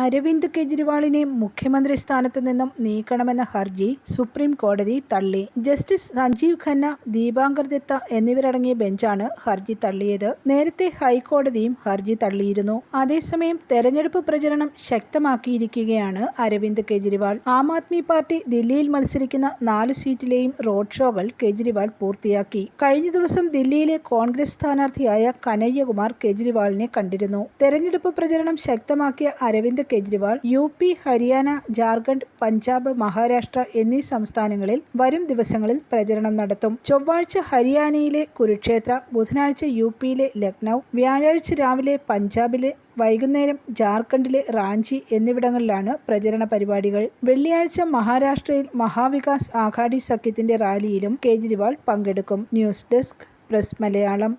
അരവിന്ദ് കെജ്രിവാളിനെ മുഖ്യമന്ത്രി സ്ഥാനത്ത് നിന്നും നീക്കണമെന്ന ഹർജി സുപ്രീം കോടതി തള്ളി. ജസ്റ്റിസ് സഞ്ജീവ് ഖന്ന ദീപാങ്കർ ദത്ത എന്നിവരടങ്ങിയ ബെഞ്ചാണ് ഹർജി തള്ളിയത്. നേരത്തെ ഹൈക്കോടതിയും ഹർജി തള്ളിയിരുന്നു. അതേസമയം തെരഞ്ഞെടുപ്പ് പ്രചരണം ശക്തമാക്കിയിരിക്കുകയാണ് അരവിന്ദ് കെജ്രിവാൾ. ആം ആദ്മി പാർട്ടി ദില്ലിയിൽ മത്സരിക്കുന്ന നാല് സീറ്റിലെയും റോഡ് ഷോകൾ കെജ്രിവാൾ പൂർത്തിയാക്കി. കഴിഞ്ഞ ദിവസം ദില്ലിയിലെ കോൺഗ്രസ് സ്ഥാനാർത്ഥിയായ കനയ്യകുമാർ കെജ്രിവാളിനെ കണ്ടിരുന്നു. തെരഞ്ഞെടുപ്പ് പ്രചരണം ശക്തമാക്കിയ അരവിന്ദ് കെജ്രിവാൾ യു പി ഹരിയാന ജാർഖണ്ഡ് പഞ്ചാബ് മഹാരാഷ്ട്ര എന്നീ സംസ്ഥാനങ്ങളിൽ വരും ദിവസങ്ങളിൽ പ്രചരണം നടത്തും. ചൊവ്വാഴ്ച ഹരിയാനയിലെ കുരുക്ഷേത്ര ബുധനാഴ്ച യു പിയിലെ ലക്നൗ വ്യാഴാഴ്ച രാവിലെ പഞ്ചാബിലെ വൈകുന്നേരം ജാർഖണ്ഡിലെ റാഞ്ചി എന്നിവിടങ്ങളിലാണ് പ്രചരണ പരിപാടികൾ. വെള്ളിയാഴ്ച മഹാരാഷ്ട്രയിൽ മഹാവികാസ് ആഘാടി സഖ്യത്തിന്റെ റാലിയിലും കേജ്രിവാൾ പങ്കെടുക്കും. News desk press Malayalam.